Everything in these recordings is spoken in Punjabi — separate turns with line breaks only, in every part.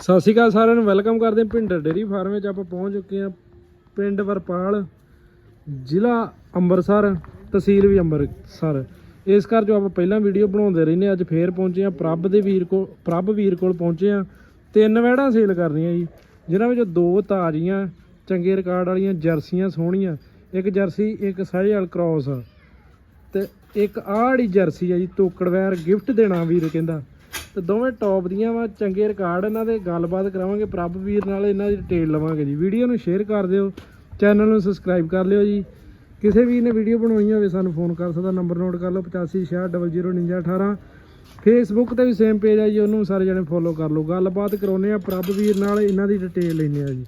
ਸਤਿ ਸ਼੍ਰੀ ਅਕਾਲ ਸਾਰਿਆਂ ਨੂੰ ਵੈਲਕਮ ਕਰਦੇ ਹਾਂ ਭਿੰਡਰ ਡੇਰੀ ਫਾਰਮ ਵਿੱਚ। ਆਪਾਂ ਪਹੁੰਚ ਚੁੱਕੇ ਹਾਂ ਪਿੰਡ ਵਰਪਾਲ ਜ਼ਿਲ੍ਹਾ ਅੰਮ੍ਰਿਤਸਰ ਤਹਿਸੀਲ ਵੀ ਅੰਮ੍ਰਿਤਸਰ। ਇਸ ਕਰ ਜੋ ਆਪਾਂ ਪਹਿਲਾਂ ਵੀਡੀਓ ਬਣਾਉਂਦੇ ਰਹਿੰਦੇ ਹਾਂ, ਅੱਜ ਫੇਰ ਪਹੁੰਚੇ ਹਾਂ। ਪ੍ਰਭ ਦੇ ਵੀਰ ਕੋਲ ਪ੍ਰਭ ਵੀਰ ਕੋਲ ਪਹੁੰਚੇ ਹਾਂ। ਤਿੰਨ ਵਹਿੜਾਂ ਸੇਲ ਕਰਨੀਆਂ ਜੀ ਜਿਨ੍ਹਾਂ ਵਿੱਚੋਂ ਦੋ ਤਾਜ਼ੀਆਂ ਚੰਗੇ ਰਿਕਾਰਡ ਵਾਲੀਆਂ ਜਰਸੀਆਂ ਸੋਹਣੀਆਂ ਇੱਕ ਜਰਸੀ ਇੱਕ ਸਾਈਵਾਲ ਕ੍ਰਾਸ। ਆ ਤੇ ਇੱਕ ਆੜੀ ਜਰਸੀ ਆ ਜੀ ਤੋਕੜ ਵੈਰ ਗਿਫਟ ਦੇਣਾ ਵੀਰ ਕਹਿੰਦਾ। ਤੇ ਦੋਵੇਂ ਟੌਪ ਦੀਆਂ ਵਾ, ਚੰਗੇ ਰਿਕਾਰਡ ਇਹਨਾਂ ਦੇ, ਗੱਲਬਾਤ ਕਰਾਵਾਂਗੇ, ਪ੍ਰਭ ਵੀਰ ਨਾਲ ਇਹਨਾਂ ਦੀ ਡਿਟੇਲ ਲਵਾਂਗੇ ਜੀ। ਵੀਡੀਓ ਨੂੰ ਸ਼ੇਅਰ ਕਰ ਦਿਓ ਚੈਨਲ ਨੂੰ ਸਬਸਕ੍ਰਾਈਬ ਕਰ ਲਿਓ ਜੀ। ਕਿਸੇ ਵੀ ਨੇ ਵੀਡੀਓ ਬਣਾਉਣੀ ਹੋਵੇ, ਸਾਨੂੰ ਫੋਨ ਕਰ ਸਕਦਾ ਨੰਬਰ ਨੋਟ ਕਰ ਲਓ 8560099918 ਫੇਸਬੁੱਕ ਤੇ ਵੀ ਸੇਮ ਪੇਜ ਆ ਜੀ, ਉਹਨੂੰ ਸਾਰੇ ਜਣੇ ਫੋਲੋ ਕਰ ਲਓ। ਗੱਲਬਾਤ ਕਰਾਉਨੇ ਆ ਪ੍ਰਭ ਵੀਰ ਨਾਲ, ਇਹਨਾਂ ਦੀ ਡਿਟੇਲ ਲੈਣੇ ਆ ਜੀ।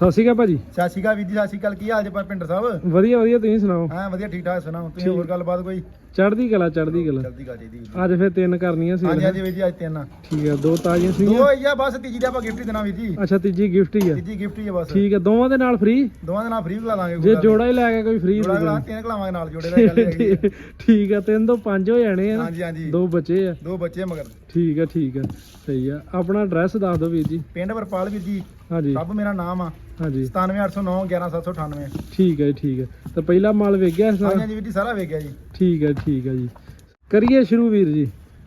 ਸਤਿ ਸ਼੍ਰੀ ਅਕਾਲ ਭਾਜੀ।
ਸਤਿ ਸ਼੍ਰੀ ਅਕਾਲ ਵੀਰ ਜੀ ਸਤਿ ਸ਼੍ਰੀ ਅਕਾਲ। ਕੀ ਹਾਲ ਜੀ ਪਿੰਡਰ ਸਾਹਿਬ?
ਵਧੀਆ ਵਧੀਆ ਤੁਸੀਂ ਸੁਣਾਓ?
ਹਾਂ ਵਧੀਆ ਠੀਕ ਠਾਕ ਸੁਣਾਓ। ਤੁਸੀਂ। ਹੋਰ ਗੱਲਬਾਤ ਕੋਈ?
ਚੜ੍ਹਦੀ ਕਲਾ ਚੜ੍ਹਦੀ ਕਲਾ।
ਜੀ
ਅੱਜ ਫਿਰ ਤਿੰਨ ਕਰਨੀਆਂ ਸੀ।
ਹਾਂਜੀ ਹਾਂਜੀ ਵੀਰ ਜੀ ਅੱਜ ਤਿੰਨ
ਠੀਕ ਆ ਦੋ ਤਾਜ਼ੀਆਂ ਸੀ
ਦੋ ਹੀ ਆ ਬਸ ਤੀਜੀ ਦਾ ਆਪਾਂ ਗਿਫਟ ਹੀ ਦੇਣਾ ਵੀਰ ਜੀ।
ਅੱਛਾ ਤੀਜੀ ਗਿਫਟ ਹੀ ਆ।
ਤੀਜੀ ਗਿਫਟ ਹੀ ਆ ਬਸ।
ਠੀਕ ਆ ਦੋਵਾਂ ਦੇ ਨਾਲ ਫ੍ਰੀ
ਦੋਵਾਂ ਦੇ ਨਾਲ ਫ੍ਰੀ ਖਿਲਾ ਦਾਂਗੇ
ਜੇ ਜੋੜਾ ਹੀ ਲੈ ਕੇ ਕੋਈ ਫ੍ਰੀ
ਜੋੜਾ ਖਿਲਾ ਤਿੰਨ ਖਿਲਾਵਾਂਗੇ ਨਾਲ ਜੋੜੇ ਦਾ ਗੱਲ ਹੈਗੀ।
ਠੀਕ ਆ ਤਿੰਨ ਤੋਂ ਪੰਜ ਹੋ ਜਾਣੇ ਆ।
ਹਾਂਜੀ ਹਾਂਜੀ।
ਦੋ ਬਚੇ ਆ।
ਦੋ ਬੱਚੇ ਮਗਰ।
ਠੀਕ ਆ ਠੀਕ ਆ ਸਹੀ ਆ ਆਪਣਾ ਐਡਰੈਸ ਦੱਸ ਦਿਓ ਵੀਰ ਜੀ।
ਪਿੰਡ ਵਰਪਾਲ ਵੀਰ ਜੀ।
ਹਾਂਜੀ।
ਸਭ ਮੇਰਾ ਨਾਮ ਆ।
ਹਾਂਜੀ।
97809 11798
ਠੀਕ ਹੈ ਠੀਕ ਹੈ। ਤਾਂ ਪਹਿਲਾ ਮਾਲ ਵੇਖ ਗਿਆ ਸਾਰਾ
ਹਾਂਜੀ ਵੀਰ ਜੀ ਸਾਰਾ ਵੇਖ ਗਿਆ ਜੀ।
ਠੀਕ ਹੈ ਠੀਕ ਹੈ ਜੀ। ਕਰੀਏ ਸ਼ੁਰੂ ਵੀਰ ਜੀ।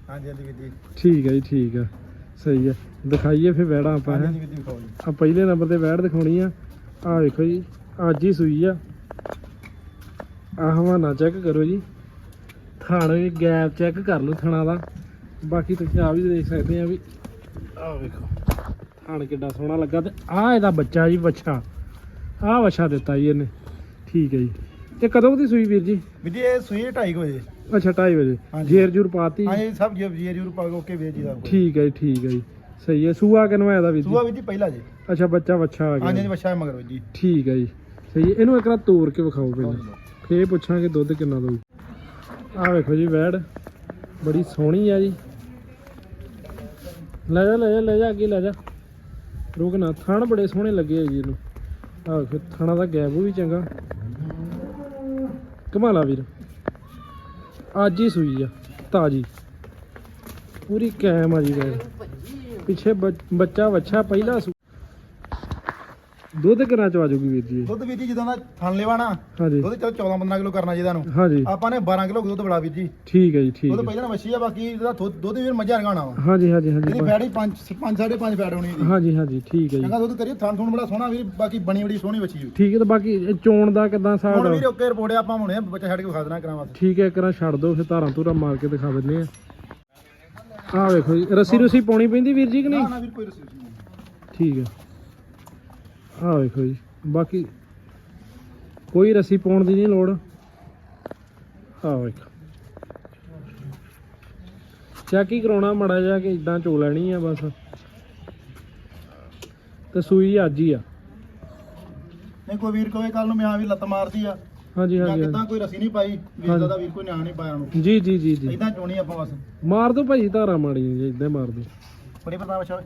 ਹਾਂਜੀ ਹਾਂਜੀ ਵੀਰ ਜੀ।
ਠੀਕ ਹੈ ਜੀ ਠੀਕ ਆ ਸਹੀ ਆ ਦਿਖਾਈਏ ਫਿਰ ਵੈੜਾ ਆਪਾਂ
ਹਾਂਜੀ
ਹੈਂ।
ਹਾਂਜੀ ਵੀਰ ਜੀ ਵਿਖਾਓ ਜੀ।
ਆ ਪਹਿਲੇ ਨੰਬਰ ਤੇ ਵੈੜ ਦਿਖਾਉਣੀ ਆ। ਆ ਵੇਖੋ ਜੀ ਅੱਜ ਹੀ ਸੂਈ ਆ। ਆ ਹਵਾਨਾ ਚੈੱਕ ਕਰੋ ਜੀ। ਥਾਣ ਗੈਪ ਚੈੱਕ ਕਰ ਲਓ ਥਣਾ ਦਾ। ਬਾਕੀ ਤੁਸੀਂ ਆ ਵੀ ਦੇਖ ਸਕਦੇ ਆ ਵੀ ਆ ਵੇਖੋ ਥਾਣ ਕਿੱਡਾ ਸੋਹਣਾ ਲੱਗਾ ਤੇ ਆ ਇਹਦਾ ਬੱਚਾ ਜੀ ਬੱਚਾ ਆ ਬੱਚਾ ਦਿੱਤਾ ਜੀ ਇਹਨੇ। ਠੀਕ ਹੈ ਜੀ। ਤੇ ਕਦੋਂ ਦੀ ਸੂਈ ਵੀਰ ਜੀ?
ਵੀਰ ਜੀ ਇਹ ਸੂਈ 2:30 ਵਜੇ।
ਅੱਛਾ 2:30 ਵਜੇ। ਜੇਰ ਜੂਰ ਪਾਤੀ।
ਸਭ ਜੀ ਜੀ ਜਰੂਰ ਪਾ ਕੇ ਓਕੇ ਵੀਰ ਜੀ ਦਾ
ਠੀਕ ਹੈ ਜੀ ਠੀਕ ਹੈ ਜੀ। ਸਹੀ ਹੈ। ਸੂਆ ਕਿਨਵਾ ਇਹਦਾ ਵੀਰ
ਸੂਆ
ਜੀ
ਵੀਰ ਜੀ ਪਹਿਲਾ ਜੀ।
ਅੱਛਾ ਬੱਚਾ ਬੱਚਾ ਆ
ਹਾਂਜੀ ਹਾਂਜੀ
ਗਿਆ
ਬੱਚਾ ਮਗਰ ਜੀ।
ਠੀਕ ਹੈ ਜੀ। ਸਹੀ ਹੈ। ਇਹਨੂੰ ਇੱਕ ਵਾਰ ਤੋੜ ਕੇ ਵਿਖਾਓ ਪਹਿਲਾਂ। ਫੇਰ ਪੁੱਛਾਂਗੇ ਦੁੱਧ ਕਿੰਨਾ ਦਊ। ਆ ਵੇਖੋ ਜੀ ਵੈੜ। ਬੜੀ ਸੋਹਣੀ ਆ ਜੀ। ਲੈ ਜਾ ਲੈ ਜਾ ਲੈ ਜਾ, ਅੱਗੇ ਲੈ ਜਾ। ਰੁਕ ਨਾ, ਥਣ ਬੜੇ ਸੋਹਣੇ ਲੱਗੇ ਆ ਜੀ ਇਹਨੂੰ। ਆ ਵੇਖੋ, ਥਣਾ ਦਾ ਗੈਪ ਵੀ ਚੰਗਾ। ਕਮਾਲਾ ਵੀਰ। ਅੱਜ ਹੀ ਸੂਈ ਆ, ਤਾਜੀ। ਪੂਰੀ ਕੈਮ ਆ ਜੀ ਵੈੜ ਪਿੱਛੇ ਬੱਚਾ ਵੱਛਾ ਪਹਿਲਾ ਸੂ ਦੁੱਧ ਕਿੰਨਾ ਚ ਆ ਜਾਊਗੀ ਵੀਰ ਜੀ।
ਦੁੱਧ ਵੀਰ ਜੀ ਜਦੋਂ ਦਾ ਥਣ ਲੈਵਾਣਾ
ਹਾਂਜੀ।
ਦੁੱਧ ਚਲ 14 15 ਕਿਲੋ ਕਰਨਾ ਜਿਹਦਾ ਨੂੰ।
ਹਾਂਜੀ।
ਆਪਾਂ ਨੇ 12 ਕਿਲੋ ਦੁੱਧ ਬੜਾ ਵੀਰ ਜੀ।
ਠੀਕ ਹੈ ਜੀ ਠੀਕ
ਦੁੱਧ ਪਹਿਲਾਂ ਮੱਛੀ ਆ ਬਾਕੀ ਇਹਦਾ ਦੁੱਧ ਦੁੱਧ ਵੀ ਮੱਝਾਂ ਰਗਾਣਾ ਵਾ।
ਹਾਂਜੀ ਹਾਂਜੀ ਹਾਂਜੀ।
ਇਹਦੀ ਫੈਟ ਹੀ 5 5 5.5 ਫੈਟ ਹੋਣੀ ਇਹਦੀ
ਹਾਂਜੀ ਹਾਂਜੀ ਠੀਕ ਹੈ ਜੀ।
ਚੰਗਾ ਦੁੱਧ ਕਰੀਏ ਥਣ ਥਣ ਬੜਾ ਸੋਹਣਾ ਵੀਰ ਬਾਕੀ ਬਣੀ ਬੜੀ ਸੋਹਣੀ ਬੱਚੀ
ਠੀਕ ਹੈ ਤੇ ਬਾਕੀ ਚੋਣ ਦਾ ਕਿਦਾਂ
ਹੁਣ
ਹਿਸਾਬ
ਵੀਰ ਓਕੇ ਰਿਪੋਰਟ ਆਪਾਂ ਹੁਣੇ ਬੱਚਾ ਛੱਡ ਕੇ ਖਾ ਦੇਣਾ ਕਰਾਵਾਂ
ਠੀਕ ਹੈ ਕਰਾਂ ਛੱਡ ਦੋ ਫਿਰ ਧਾਰਾਂ ਧੂਰਾਂ ਮਾਰ ਕੇ ਦਿਖਾ ਦਿੰਨੇ ਆ। ਆਹ ਵੇਖੋ ਜੀ ਰੱਸੀ ਰੁਸੀ ਪਾਉਣੀ ਪੈਂਦੀ ਵੀਰ ਜੀ ਕਿ ਨਹੀਂ?
ਨਾ ਵੀਰ ਕੋਈ ਨਹੀਂ।
ਠੀਕ ਹੈ। ਆਹ ਵੇਖੋ ਜੀ ਬਾਕੀ ਕੋਈ ਰੱਸੀ ਪਾਉਣ ਦੀ ਨਹੀਂ ਲੋੜ। ਆਹ ਵੇਖੋ। ਚੈੱਕ ਹੀ ਕਰਾਉਣਾ ਮੜਾ ਜਾ ਕੇ ਇਦਾਂ ਚੋ ਲੈਣੀ ਆ ਬਸ। ਤੇ ਸੂਈ ਅੱਜ ਹੀ ਆ।
ਨਹੀਂ ਕੋਈ ਵੀਰ ਕੋਈ ਕੱਲ ਨੂੰ ਮੈਂ ਆ ਵੀ ਲੱਤ ਮਾਰਦੀ ਆ।
ਹਾਂਜੀ
ਜਾਂ
ਹਾਂਜੀ
ਕਿਦਾਂ ਕੋਈ ਰਸੀ ਨਹੀਂ ਪਾਈ ਵੀਰ ਦਾ ਤਾਂ ਵੀਰ ਕੋਈ ਨਿਆਣ ਨਹੀਂ ਪਾਇਆ ਉਹਨੂੰ।
ਜੀ ਜੀ ਜੀ ਜੀ।
ਇਦਾਂ ਚੋਣੀ ਆਪਾਂ ਬਸ।
ਮਾਰ ਦੋ ਭਾਈ ਧਾਰਾ ਮਾੜੀ ਜੀ ਇਦਾਂ ਮਾਰ ਦੋ।
ਬੜੀ ਪਤਾ ਬੱਚਾ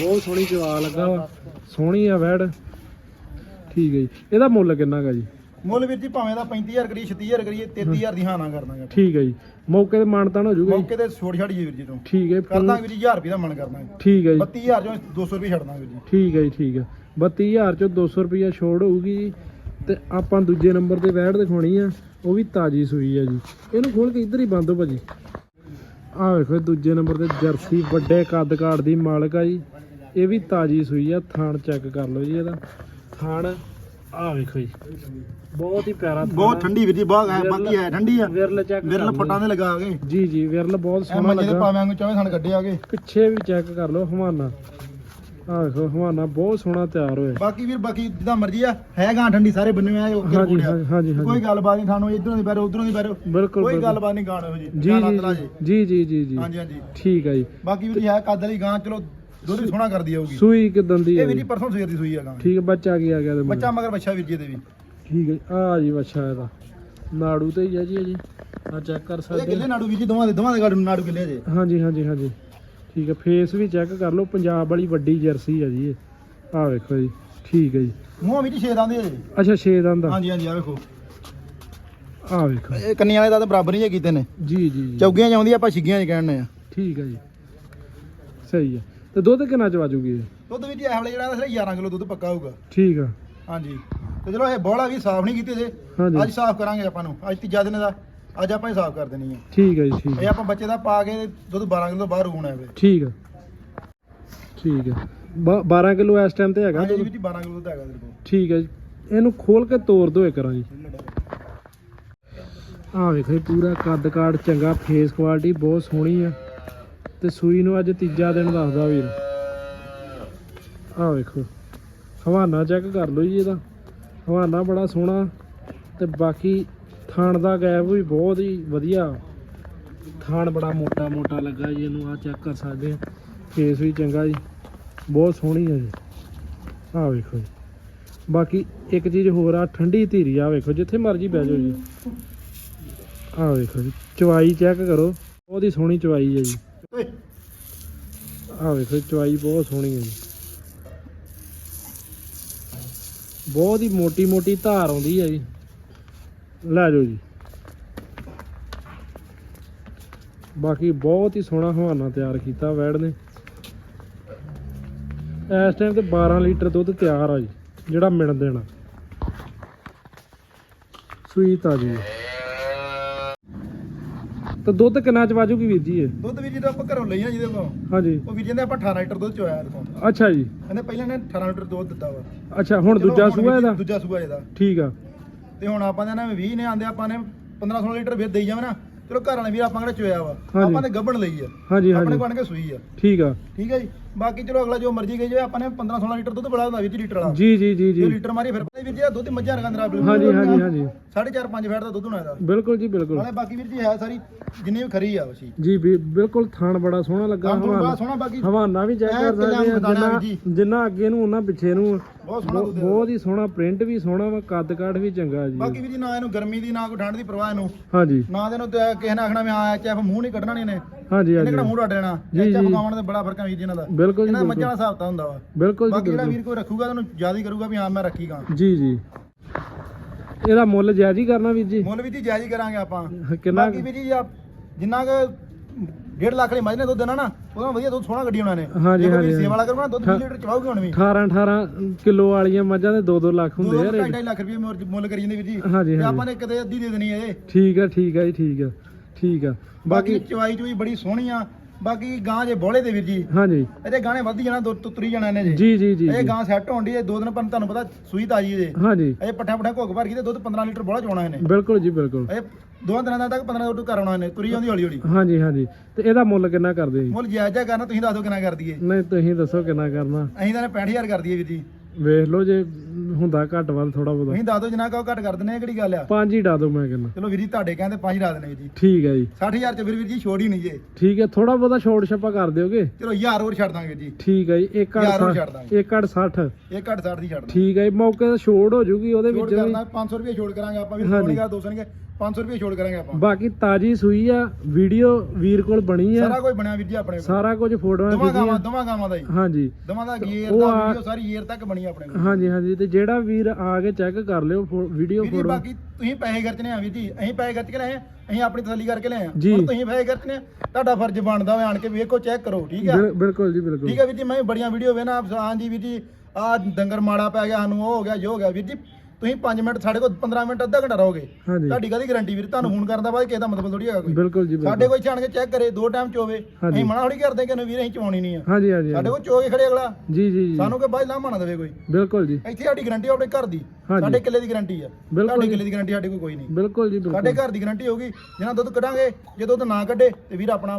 ਬਹੁਤ ਸੋਹਣੀ ਜਵਾ ਲੱਗਾ ਵਾ। ਸੋਹਣੀ ਆ ਵੈੜ। ਠੀਕ ਹੈ ਜੀ। ਇਹਦਾ ਮੁੱਲ ਕਿੰਨਾ ਗਾ ਜੀ?
ਮੁੱਲ ਵੀਰ ਜੀ ਭਾਵੇਂ ਦਾ 35000 ਕਰੀਏ 36000 ਕਰੀਏ 33000 ਦੀ ਹਾਂ ਨਾ ਕਰ ਦਾਂਗੇ
ਠੀਕ ਹੈ ਜੀ। ਮੌਕੇ ਤੇ ਮਾਨਤਾਨ ਹੋ ਜੂਗਾ ਜੀ।
ਮੌਕੇ ਤੇ ਛੋੜ ਛਾੜੀਏ ਵੀਰ ਜੀ ਤੋਂ।
ਠੀਕ ਹੈ
ਕਰ ਦਾਂਗੇ ਵੀਰ ਜੀ 1000 ਰੁਪਏ ਦਾ ਮਨ ਕਰ ਦਾਂਗੇ
ਠੀਕ ਹੈ ਜੀ।
32000 ਚੋਂ 200 ਰੁਪਏ ਛੱਡ ਦਾਂਗੇ ਵੀਰ ਜੀ।
ਠੀਕ ਹੈ ਜੀ ਠੀਕ ਹੈ। 32000 ਚੋਂ 200 ਰੁਪਈਆ ਛੋੜ ਹੋਊਗੀ ਜੀ। ਤੇ ਆਪਾਂ ਦੂਜੇ ਨੰਬਰ ਤੇ ਵੈੜ ਦਿਖਾਉਣੀ ਆ ਉਹ ਵੀ ਤਾਜੀ ਸੂਈ ਆ ਜੀ। ਇਹਨੂੰ ਖੋਲ ਕੇ ਇੱਧਰ ਹੀ ਬੰਦ ਹੋ ਭਾਜੀ। ਆਹ ਵੇਖੋ ਦੂਜੇ ਨੰਬਰ ਤੇ ਜਰਸੀ ਵੱਡੇ ਕੱਦ ਕਾੜ ਦੀ ਮਾਲਕ ਆ ਜੀ। ਇਹ ਵੀ ਤਾਜੀ ਸੂਈ ਆ ਥਾਣ ਚੈੱਕ ਕਰ ਲਓ ਜੀ ਇਹਦਾ। ਥਾਣ ਆਹ ਵੇਖੋ ਜੀ। ਬਹੁਤ ਹੀ ਪਿਆਰਾ ਥਾਣ
ਬਹੁਤ
ਆ।
ਠੰਡੀ ਵੀਰ ਜੀ ਬਹੁਤ ਹੈ ਬਾਕੀ ਹੈ ਠੰਡੀ ਆ।
ਵਿਰਲ ਚੈੱਕ
ਵਿਰਲ ਫੁੱਟਾਂ ਦੇ ਲਗਾ ਕੇ।
ਜੀ ਜੀ ਵਿਰਲ ਬਹੁਤ ਸੋਹਣਾ
ਮੰਜੇ ਦੇ
ਲੱਗਾ।
ਪਾਵੇਂ ਵਾਂਗੂ ਚਾਵੇਂ ਸਣ ਕੱਢੇ ਆਗੇ
ਪਿੱਛੇ ਵੀ ਚੈੱਕ ਕਰ ਲਓ ਹਵਾਨਾ। ਆਹ ਵੇਖੋ ਹਵਾਨਾ ਬਹੁਤ ਸੋਹਣਾ ਤਿਆਰ ਹੋਇਆ।
ਬਾਕੀ ਵੀਰ ਬਾਕੀ ਜਿੱਦਾਂ ਮਰਜ਼ੀ ਆ ਹੈ ਗਾਂ ਠੰਡੀ ਸਾਰੇ ਬੰਨੇ ਆ ਓਕੇ
ਹਾਂਜੀ
ਰਿਪੋਰਟ ਆ।
ਹਾਂਜੀ ਹਾਂਜੀ
ਕੋਈ
ਹਾਂਜੀ
ਗੱਲਬਾਤ ਨਹੀਂ ਤੁਹਾਨੂੰ ਇਧਰੋਂ ਦੀ ਬੈਰੋ ਉਧਰੋਂ ਦੀ ਬੈਰੋ।
ਬਿਲਕੁਲ
ਕੋਈ
ਬਿਲਕੁਲ।
ਗੱਲਬਾਤ ਨਹੀਂ ਗਾਣ ਇਹੋ ਜੀ
ਜੀ
ਜਾਂ ਲੱਤ ਲਾ ਜੇ।
ਜੀ ਜੀ ਜੀ। ਜੀ
ਹਾਂਜੀ ਹਾਂਜੀ।
ਠੀਕ ਹੈ ਜੀ।
ਬਾਕੀ ਵੀਰ ਜੀ ਹੈ ਕੱਦ ਵਾਲੀ ਗਾਂ ਚਲੋ ਦੁੱਧ ਵੀ ਸੋਹਣਾ ਕਰਦੀ ਆਊਗੀ
ਸੂਈ ਕਿਦਾਂ ਦੀ ਹੈ
ਇਹ ਵੀਰ ਜੀ
ਜੀ?
ਪਰਸੋਂ ਸਵੇਰ ਦੀ ਸੂਈ ਆ ਗਾਂ।
ਠੀਕ ਹੈ ਬੱਚਾ ਕੀ ਆ ਗਿਆ ਤੇ
ਬੱਚਾ ਮਗਰ ਬੱਚਾ ਵੀਰ ਜੀ ਦੇ ਵੀ।
ਠੀਕ ਹੈ ਆ ਜੀ ਬੱਚਾ ਇਹਦਾ। ਨਾੜੂ ਤੇ ਹੀ ਆ ਜੀ ਜੀ। ਆ ਚੈੱਕ ਕਰ
ਇਹ
ਸਕਦੇ
ਕਿੱਲੇ ਨਾੜੂ ਵੀਰ ਜੀ ਦੋਵਾਂ ਦੇ ਦੋਵਾਂ ਦੇ ਗਾੜੂ ਨਾੜੂ ਕਿੱਲੇ ਜੇ।
ਹਾਂ। ਹਾਂਜੀ ਹਾਂਜੀ ਹਾਂਜੀ। ਠੀਕ ਹੈ ਫੇਸ ਵੀ ਚੈੱਕ ਕਰ ਲਓ ਪੰਜਾਬ ਵਾਲੀ ਵੱਡੀ ਜਰਸੀ ਆ ਜੀ ਇਹ। ਆ ਵੇਖੋ ਜੀ ਠੀਕ ਹੈ ਜੀ।
ਮੂੰਹ ਵਿੱਚ ਛੇ ਦੰਦ ਹੈ
ਅੱਛਾ 6 ਦੰਦ ਦਾ
ਹਾਂਜੀ ਹਾਂਜੀ ਆ ਵੇਖੋ।
ਆ ਵੇਖੋ।
ਇਹ ਕੰਨੀ ਵਾਲੇ ਦਾ ਤਾਂ ਬਰਾਬਰ ਨਹੀਂ ਕੀਤੇ ਨੇ।
ਜੀ ਜੀ ਜੀ।
ਚੌਗੀਆਂ ਜਾਂਦੀ ਆਪਾਂ ਛਿੱਗੀਆਂ ਚ ਕਹਿਣੇ ਆ।
ਠੀਕ ਹੈ ਜੀ। ਸਹੀ ਹੈ ਤੇ ਦੁੱਧ ਕਿੰਨਾ ਚ ਵਾਜੂਗੀ?
ਦੁੱਧ ਵੀ ਜੀ ਇਹ ਵੇਲੇ ਜਿਹੜਾ ਸਿਰ 11 ਕਿਲੋ ਦੁੱਧ ਪੱਕਾ ਹੋਊਗਾ।
ਠੀਕ ਆ।
ਹਾਂਜੀ। ਤੇ ਚਲੋ ਇਹ ਬੋਲਾ ਵੀ ਸਾਫ਼ ਨਹੀਂ ਕੀਤੇ ਜੇ।
ਹਾਂਜੀ।
ਅੱਜ ਸਾਫ਼ ਕਰਾਂਗੇ ਆਪਾਂ ਨੂੰ। ਅੱਜ ਤੀਜਾ ਦਿਨ ਦਾ। ਅੱਜ ਆਪਾਂ ਹੀ ਸਾਫ਼ ਕਰ ਦੇਣੀ ਹੈ
ਠੀਕ ਹੈ ਜੀ ਠੀਕ
ਇਹ
ਹੈ।
ਆਪਾਂ ਬੱਚੇ ਦਾ ਪਾ ਕੇ ਦੁੱਧ 12 ਕਿਲੋ ਬਾਹਰ ਹੋਣਾ ਹੈ ਵੇ
ਠੀਕ ਹੈ। ਠੀਕ ਹੈ। ਬ- 12 ਕਿਲੋ ਇਸ ਟਾਈਮ ਤੇ ਹੈਗਾ
ਹਾਂਜੀ
ਦੁੱਧ?
ਵੀ 12 ਕਿਲੋ ਦੁੱਧ ਹੈਗਾ ਤੇਰੇ ਕੋਲ।
ਠੀਕ ਹੈ ਜੀ। ਇਹਨੂੰ ਖੋਲ ਕੇ ਤੋੜ ਦਿਓ ਇੱਕ ਵਾਰਾਂ। ਜੀ ਆਹ ਵੇਖੋ ਜੀ, ਪੂਰਾ ਕੱਦ ਕਾਠ ਚੰਗਾ ਫੇਸ ਕੁਆਲਿਟੀ ਬਹੁਤ ਸੋਹਣੀ ਆ। ਤੇ ਸੂਈ ਨੂੰ ਅੱਜ ਤੀਜਾ ਦਿਨ ਦੱਸਦਾ ਵੀਰ। ਆਹ ਵੇਖੋ ਹਵਾਨਾ ਚੈੱਕ ਕਰ ਲਓ ਜੀ ਇਹਦਾ। ਹਵਾਨਾ ਬੜਾ ਸੋਹਣਾ। ਤੇ ਬਾਕੀ ਥਾਣ ਦਾ ਗੈਪ ਵੀ ਬਹੁਤ ਹੀ ਵਧੀਆ। ਥਾਣ ਬੜਾ ਮੋਟਾ ਮੋਟਾ ਲੱਗਾ ਜੀ, ਇਹਨੂੰ ਆ ਚੈੱਕ ਕਰ ਸਕਦੇ ਆ। ਫੇਸ ਵੀ ਚੰਗਾ ਜੀ, ਬਹੁਤ ਸੋਹਣੀ ਹੈ ਜੀ। ਆਹ ਵੇਖੋ ਜੀ। ਬਾਕੀ ਇੱਕ ਚੀਜ਼ ਹੋਰ ਆ, ਠੰਡੀ ਧੀਰੀ ਆ ਵੇਖੋ, ਜਿੱਥੇ ਮਰਜ਼ੀ ਬਹਿ ਜਾਓ ਜੀ। ਆਹ ਵੇਖੋ ਜੀ, ਚਵਾਈ ਚੈੱਕ ਕਰੋ, ਬਹੁਤ ਹੀ ਸੋਹਣੀ ਚਵਾਈ ਹੈ ਜੀ।
ਓਏ
ਆਹ ਵੇਖੋ, ਚਵਾਈ ਬਹੁਤ ਸੋਹਣੀ ਹੈ ਜੀ। ਬਹੁਤ ਹੀ ਮੋਟੀ ਮੋਟੀ ਧਾਰ ਆਉਂਦੀ ਹੈ ਜੀ। ਲੈ ਜਾਓ ਜੀ। ਬਾਕੀ ਬਹੁਤ ਹੀ ਸੋਹਣਾ ਹਵਾਨਾ ਤਿਆਰ ਕੀਤਾ ਵੈੜ ਨੇ। ਇਸ ਟਾਈਮ ਤੇ 12 ਲੀਟਰ ਦੁੱਧ ਤਿਆਰ ਆ ਜੀ ਜਿਹੜਾ ਮਿਣ ਦੇਣਾ। ਸੂਈ ਤਾਜੀ ਤਾਂ ਦੁੱਧ ਕਿੰਨਾ ਚ ਵਾਜੂਗੀ ਵੀਰ ਜੀ ਇਹ?
ਦੁੱਧ ਵੀ ਜਦੋਂ ਆਪਾਂ ਘਰੋਂ ਲਈ ਨਾ ਜਿਹਦੇ ਕੋਲ।
ਹਾਂਜੀ।
ਉਹ ਵੀ ਜਿਹਦੇ ਆਪਾਂ 18 ਲੀਟਰ ਦੁੱਧ ਚੋਇਆ ਇਹਦੇ ਕੋਲ।
ਅੱਛਾ ਜੀ।
ਇਹਨੇ ਪਹਿਲਾਂ ਨੇ 18 ਲੀਟਰ ਦੁੱਧ ਦਿੱਤਾ ਵਾ।
ਅੱਛਾ ਹੁਣ ਦੂਜਾ ਸੂਆ ਇਹਦਾ?
ਦੂਜਾ ਸੂਆ ਇਹਦਾ।
ਠੀਕ ਆ।
ਤੇ ਹੁਣ ਆਪਾਂ ਦੇ ਨਾ 20 ਨੇ ਆਂਦੇ ਆਪਾਂ ਨੇ 15 16 ਲੀਟਰ ਫਿਰ ਦੇਈ ਜਾਵੇ ਨਾ ਚਲੋ ਘਰ ਵਾਲੇ ਵੀਰ ਆਪਾਂ ਕਿਹੜਾ ਚੋਇਆ ਵਾ?
ਹਾਂਜੀ।
ਆਪਾਂ ਤੇ ਗੱਬਣ ਲਈ ਆ।
ਹਾਂਜੀ
ਆਪਣੇ ਬਣ ਕੇ ਸੂਈ ਆ।
ਠੀਕ ਆ।
ਠੀਕ ਹੈ ਜੀ? ਬਾਕੀ ਚਲੋ ਅਗਲਾ ਜੋ ਮਰਜ਼ੀ ਕਹੀ ਜਾਵੇ ਆਪਾਂ ਨੇ 15 16 ਲੀਟਰ ਦੁੱਧ ਬੜਾ ਹੁੰਦਾ 20 ਲੀਟਰ ਵਾਲਾ।
ਜੀ ਜੀ ਜੀ
ਜੇ।
ਜੀ
ਲੀਟਰ ਮਾਰੀ ਫਿਰ ਪਤਾ ਵੀਰ ਜੀ ਦੁੱਧ ਮੱਝਾਂ ਰਗਾ ਅੰਦਰ
ਹਾਂਜੀ ਹਾਂਜੀ ਹਾਂਜੀ।
4.5 5 ਫੈਟ ਦਾ ਦੁੱਧ ਹੋਣਾ ਇਹਦਾ।
ਬਿਲਕੁਲ ਜੀ ਬਿਲਕੁਲ।
ਨਾਲੇ ਬਾਕੀ ਵੀਰ ਜੀ ਹੈ ਸਾਰੀ ਜਿੰਨੀ ਵੀ ਖਰੀ ਆ ਵਸੀ
ਜੀ ਵੀ ਬਿਲਕੁਲ ਥਾਣ ਬੜਾ ਸੋਹਣਾ ਲੱਗਾ ਹਵਾਨਾ
ਸੋਹਣਾ ਬਾਕੀ
ਹਵਾਨਾ ਵੀ ਚੈੱਕ ਕਰ ਸਕਦੇ ਆ ਜਿੰਨਾ
ਜੀ।
ਜਿੰਨਾ ਅੱਗੇ ਨੂੰ ਉਹਨਾਂ ਪਿੱਛੇ ਨੂੰ।
ਬਹੁਤ ਹੈ।
ਸੋਹਣਾ ਪ੍ਰਿੰਟ ਵੀ ਸੋਹਣਾ ਵਾ ਕੱਦ ਕਾਠ ਵੀ ਚੰਗਾ ਜੀ।
ਬਾਕੀ ਵੀਰ ਜੀ ਨਾ ਇਹਨੂੰ ਗਰਮੀ ਦੀ ਨਾ ਕੋਈ ਠੰਡ ਦੀ ਪਰਵਾਹ ਇਹਨੂੰ।
ਹਾਂਜੀ।
ਨਾ ਇਹਨੂੰ ਕਿਸੇ ਨੇ ਆਖਣਾ ਵੀ ਹਾਂ ਐਚਐਫ ਮੂੰਹ ਨਹੀਂ ਕੱਢਣਾ ਨਹੀਂ ਇਹਨੇ
ਹਾਂਜੀ
ਇਹਨੇ
ਹਾਂਜੀ।
ਕਿਹੜਾ ਮੂੰਹ ਡੱਡ ਦੇਣਾ
ਜੀ।
ਗਾਵਣ ਦਾ ਬੜਾ ਫ਼ਰਕ ਹੈ ਵੀਰ ਜੀ ਇਹਨਾਂ ਦਾ।
ਬਿਲਕੁਲ ਜੀ
ਇਹਨਾਂ ਦਾ ਮੱਝਾਂ ਦਾ ਹਿਸਾਬ ਤਾਂ ਹੁੰਦਾ ਵਾ।
ਬਿਲਕੁਲ ਜੀ
ਬਾਕੀ ਜਿਹੜਾ
ਬਿਲਕੁਲ।
ਵੀਰ ਕੋਈ ਰੱਖੂਗਾ ਤੁਹਾਨੂੰ ਯਾਦ ਹੀ ਕਰੂਗਾ ਵੀ ਹਾਂ ਮੈਂ ਰੱਖੀ ਗਾ।
ਜੀ ਜੀ। ਇਹਦਾ ਮੁੱਲ ਜਾਇਜ਼ ਹੀ ਕਰਨਾ ਵੀਰ ਜੀ।
ਮੁੱਲ ਵੀ ਜੀ ਜਾਇਜ਼ ਹੀ ਕਰਾਂਗੇ ਆਪਾਂ।
ਕਿੰਨਾ?
ਬਾਕੀ ਵੀ ਜੀ ਆ ਜਿੰਨਾ ਕੁ 1.5 ਲੱਖ ਦੀ ਮੱਝ ਨੇ ਦੁੱਧ ਦੇਣਾ ਨਾ ਉਹਦਾ ਵਧੀਆ ਦੁੱਧ ਸੋਹਣਾ ਗੱਡੀ ਉਹਨਾਂ ਨੇ।
ਹਾਂਜੀ,
ਜੇ ਕੋਈ
ਹਾਂਜੀ,
ਸੇਵਾ ਵਾਲਾ ਕਰੂਗਾ ਨਾ ਦੁੱਧ
ਹਾਂ।
20 ਲੀਟਰ ਚਵਾਉਗੀ ਹੁਣ ਵੀ।
18 18 ਕਿਲੋ ਵਾਲੀਆਂ ਮੱਝਾਂ ਦੇ 2 2 ਲੱਖ ਹੁੰਦੇ ਆ
ਦੋ
ਰੇਟ।
ਢਾਈ ਲੱਖ ਰੁਪਏ ਮੁੱਲ- ਮੁੱਲ ਕਰੀ ਜਾਂਦੇ ਵੀਰ ਜੀ।
ਹਾਂਜੀ
ਤੇ
ਹਾਂਜੀ।
ਆਪਾਂ ਨੇ ਕਦੇ ਅੱਧੀ ਦੇ ਦੇਣੀ ਹੈ ਇਹ।
ਠੀਕ ਆ ਠੀਕ ਆ ਜੀ ਠੀਕ ਆ। ਠੀਕ ਆ।
ਬਾਕੀ
ਬਾਕੀ
ਚਵਾਈ ਚੁਈ ਬੜੀ ਸੋਹਣੀ ਆ। ਬਾਕੀ ਗਾਂ ਜੇ ਬੋਲੇ ਦੇ ਵੀਰ ਜੀ।
ਹਾਂਜੀ।
ਇਹਦੇ ਗਾਣੇ ਵੱਧ ਜਾਣਾ ਦੋ ਤੁਰੀ ਜਾਣਾ ਇਹਨੇ ਜੀ।
ਜੀ ਜੀ ਜੀ
ਇਹ। ਗਾਂ ਸੈੱਟ ਹੋਣ ਦੀ ਦੋ ਦਿਨ ਪਰ ਤੁਹਾਨੂੰ ਪਤਾ ਸੂਈ ਤਾਜੀ ਜੇ।
ਹਾਂਜੀ।
ਇਹ ਪੱਠਾ ਪੱਠਾ ਘੁੱਗ ਭਰ ਗਈ ਤੇ ਦੁੱਧ 15 ਲੀਟਰ ਬੋਲਾ ਚੋਣਾ ਇਹਨੇ।
ਬਿਲਕੁਲ ਜੀ ਬਿਲਕੁਲ।
ਇਹ ਦੋ ਦਿਨਾਂ ਦਾ ਤੱਕ 15 ਲੀਟਰ ਕਰਾਉਣਾ ਇਹਨੇ ਤੁਰੀ ਜਾਂਦੀ ਹੌਲੀ ਹੌਲੀ
ਹਾਂਜੀ ਹਾਂਜੀ। ਤੇ ਇਹਦਾ ਮੁੱਲ ਕਿੰਨਾ ਕਰਦੇ ਜੀ?
ਮੁੱਲ ਜਾਇਜ਼ਾ ਕਰਨਾ ਤੁਸੀਂ ਦੱਸ ਦਿਓ ਕਿੰਨਾ ਕਰ ਦਈਏ
ਨਹੀਂ ਤੁਸੀਂ ਦੱਸੋ ਕਿੰਨਾ ਕਰਨਾ।
ਅਸੀਂ ਤਾਂ 65000 ਕਰ ਦਈਏ ਵੀਰ ਜੀ।
ਵੇਖ ਲਓ ਜੇ ਹੁੰਦਾ ਘੱਟ ਵੱਧ ਥੋੜਾ ਬਹੁਤਾ।
ਤੁਸੀਂ ਦੱਸ ਦਿਓ ਜਿੰਨਾ ਕਹੋ ਘੱਟ ਕਰ ਦਿੰਦੇ ਆ ਕਿਹੜੀ ਗੱਲ ਆ?
ਪੰਜ ਹੀ ਡਾ ਦਿਓ ਮੈਂ ਕਹਿੰਦਾ।
ਚਲੋ ਵੀਰ ਜੀ ਤੁਹਾਡੇ ਕਹਿੰਦੇ ਪੰਜ ਦੇਣੇ ਵੀਰ ਜੀ।
ਠੀਕ ਹੈ ਜੀ।
60000 ਚ ਵੀਰ ਵੀਰ ਜੀ ਛੋੜ ਹੀ ਨਹੀਂ ਜੇ।
ਠੀਕ ਹੈ ਥੋੜਾ ਬਹੁਤਾ ਛੋਟ ਛੱਪਾ ਕਰ ਦਿਓਗੇ?
ਚਲੋ 1000 ਹੋਰ ਛੱਡ ਦਾਂਗੇ ਜੀ।
ਠੀਕ ਹੈ ਜੀ ਇੱਕ
ਯਾਰ ਉਹ
ਅੱਠ
ਛੱਡ ਦਾਂਗੇ।
ਇੱਕ ਅੱਠ 60
ਇਹ ਘੱਟ 60 ਦੀ ਛੱਡ ਦਾਂਗੇ।
ਠੀਕ ਹੈ ਜੀ ਮੌਕੇ ਤੇ ਛੋੜ ਹੋ ਜੂਗੀ ਉਹਦੇ
ਛੋੜ
ਵਿੱਚ ਵੀ।
ਕਰਨਾ 500 ਰੁਪਏ ਛੋੜ ਕਰਾਂਗੇ ਆਪਾਂ ਵੀ। ਸੋਣੀਗਾ 200 ਨਹੀਂ 500 ਰੁਪਏ ਛੋੜ ਕਰਾਂਗੇ ਆਪਾਂ।
ਬਾਕੀ ਤਾਜੀ ਸੂਈ ਆ ਵੀਡੀਓ ਵੀਰ ਕੋਲ ਬਣੀ ਆ।
ਸਾਰਾ ਕੁਝ ਬਣਿਆ ਵੀਰ ਜੀ ਆਪਣੇ ਕੋਲ।
ਸਾਰਾ ਕੁਝ ਫੋਟੋਆਂ
ਦਵਾਂ ਗਾਵਾਂ ਦਵਾਂ ਗਾਵਾਂ ਦਾ ਜੀ
ਹਾਂਜੀ।
ਦਵਾਂ ਦਾ ਗੇਰ ਦਾ
ਆ-
ਵੀਡੀਓ ਸਾਰੀ ਏਅਰ ਤੱਕ ਬਣੀ ਆਪਣੇ ਕੋਲ।
ਹਾਂਜੀ ਹਾਂਜੀ। ਤੇ ਜਿਹੜਾ ਵੀਰ ਆ ਕੇ ਚੈੱਕ ਕਰ ਲਿਓ ਵੀਡੀਓ
ਜੀ
ਫੋਟੋ
ਬਾਕੀ ਤੁਸੀਂ ਪੈਸੇ ਖਰਚਣੇ ਆ ਵੀਰ ਜੀ। ਅਸੀਂ ਪੈਸੇ ਖਰਚ ਕੇ ਲਏ ਆ ਅਸੀਂ ਆਪਣੀ ਤਸੱਲੀ ਕਰਕੇ ਲਏ ਆ।
ਜੀ।
ਹੁਣ ਤੁਸੀਂ ਪੈਸੇ ਖਰਚਣੇ ਆ ਤੁਹਾਡਾ ਫਰਜ਼ ਬਣਦਾ ਹੋਵੇ ਆਣ ਕੇ ਵੇਖੋ ਚੈੱਕ ਕਰੋ ਠੀਕ ਆ?
ਬਿਲ- ਬਿਲਕੁਲ ਜੀ ਬਿਲਕੁਲ।
ਠੀਕ ਹੈ ਵੀਰ ਜੀ ਮੈਂ ਬੜੀਆਂ ਵੀਡੀਓ ਵੇਖਣਾ। ਆਪ ਹਾਂਜੀ ਵੀਰ ਜੀ ਆ ਡੰਗਰ ਮਾੜਾ ਪੈ ਗਿਆ ਸਾਨੂੰ ਉਹ ਹੋ ਗਿਆ ਜੋ ਹੋ ਗਿਆ। ਵੀਰ ਜੀ ਤੁਸੀਂ 5 ਮਿੰਟ ਸਾਡੇ ਕੋਲ 15 ਮਿੰਟ ਅੱਧਾ ਘੰਟਾ ਰਹੋਗੇ।
ਹਾਂਜੀ।
ਤੁਹਾਡੀ ਕਾਹਦੀ ਗਾਰੰਟੀ ਵੀਰ? ਤੁਹਾਨੂੰ ਫੋਨ ਕਰਨ ਦਾ ਬਾਅਦ ਕਿਸੇ ਦਾ ਮਤਲਬ ਥੋੜੀ ਹੈਗਾ ਕੋਈ।
ਬਿਲਕੁਲ ਜੀ
ਸਾਡੇ ਕੋਲ ਛਾਣ ਕੇ ਚੈੱਕ ਕਰੇ ਦੋ ਟਾਈਮ ਚੋਵੇ।
ਹਾਂਜੀ।
ਅਸੀਂ ਮਨਾ ਥੋੜੀ ਕਰਦੇ ਕਿ ਵੀਰ ਅਸੀਂ ਚਵਾਉਣੀ ਨਹੀਂ ਆ।
ਹਾਂਜੀ ਹਾਂਜੀ
ਸਾਡੇ। ਕੋਲ ਚੋ ਕੇ ਖੜੇ ਅਗਲਾ।
ਜੀ ਜੀ ਜੀ।
ਸਾਨੂੰ ਕਿ ਬਾਈ ਲਾਮਾ ਨਾ ਦੇਵੇ ਕੋਈ।
ਬਿਲਕੁਲ ਜੀ।
ਇੱਥੇ ਸਾਡੀ ਗਾਰੰਟੀ ਆਪਣੇ ਘਰ ਦੀ।
ਹਾਂਜੀ।
ਸਾਡੇ ਕਿੱਲੇ ਦੀ ਗਾਰੰਟੀ ਆ।
ਬਿਲਕੁਲ
ਤੁਹਾਡੇ
ਜੀ।
ਕਿੱਲੇ ਦੀ ਗਾਰੰਟੀ ਸਾਡੇ ਕੋਲ ਕੋਈ ਨਹੀਂ।
ਬਿਲਕੁਲ ਜੀ
ਸਾਡੇ
ਬਿਲਕੁਲ
ਘਰ ਦੀ ਗਾਰੰਟੀ ਹੋਊਗੀ ਜਿੰਨਾ ਦੁੱਧ ਕੱਢਾਂਗੇ ਜੇ ਦੁੱਧ ਨਾ ਕੱਢੇ ਤੇ ਵੀਰ ਆਪਣਾ